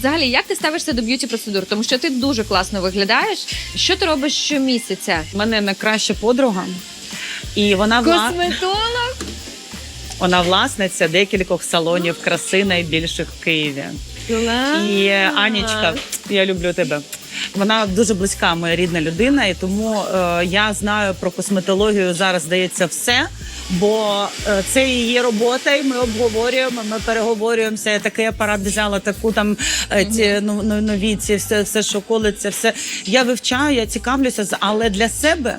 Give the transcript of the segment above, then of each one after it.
Взагалі, як ти ставишся до б'юті процедур? Тому що ти дуже класно виглядаєш. Що ти робиш щомісяця? У мене найкраща подруга, і вона вла... Косметолог? вона власниця декількох салонів краси найбільших в Києві. І Анічка, я люблю тебе. Вона дуже близька, моя рідна людина, і тому е, я знаю про косметологію зараз здається все. Бо е, це її робота, і ми обговорюємо. Ми переговорюємося. Я такий апарат взяла, таку там е, ці ну, ну, нові ці все, все, що колиться, все я вивчаю, я цікавлюся, але для себе.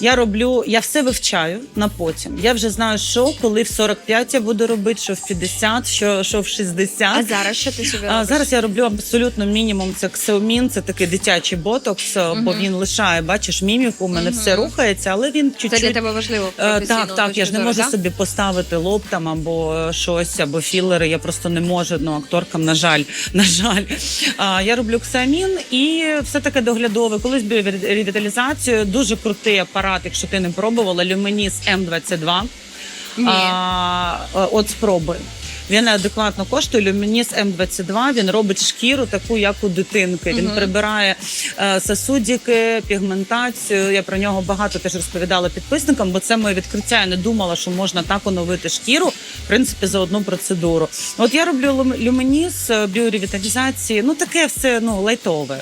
Я роблю, я все вивчаю на потім. Я вже знаю, що коли в 45 я буду робити, що в 50, що, що в 60. А зараз що ти собі А зараз я роблю абсолютно мінімум. Це ксеомін, це такий дитячий ботокс, е, бо він лишає. Бачиш, міміку, у мене все рухається, але він Це чуть-чуть. для тебе важливо. Е, Так, так, я ж не можу так? собі поставити лоб там або е, щось, або філери. Я просто не можу. Ну, акторкам, на жаль, на жаль. А, я роблю ксамін і все таке доглядове. Колись бив ревіталізацію. Дуже крутий апарат, якщо ти не пробувала, Люмініс М22. Ні. А, е, от спробуй. Він адекватно коштує. Люмініс М22, він робить шкіру таку, як у дитинки. Він прибирає е, сосудики, пігментацію. Я про нього багато теж розповідала підписникам, бо це моє відкриття. Я не думала, що можна так оновити шкіру, в принципі, за одну процедуру. От я роблю люм- люмініс, е, біоревіталізації, ну таке все ну лайтове.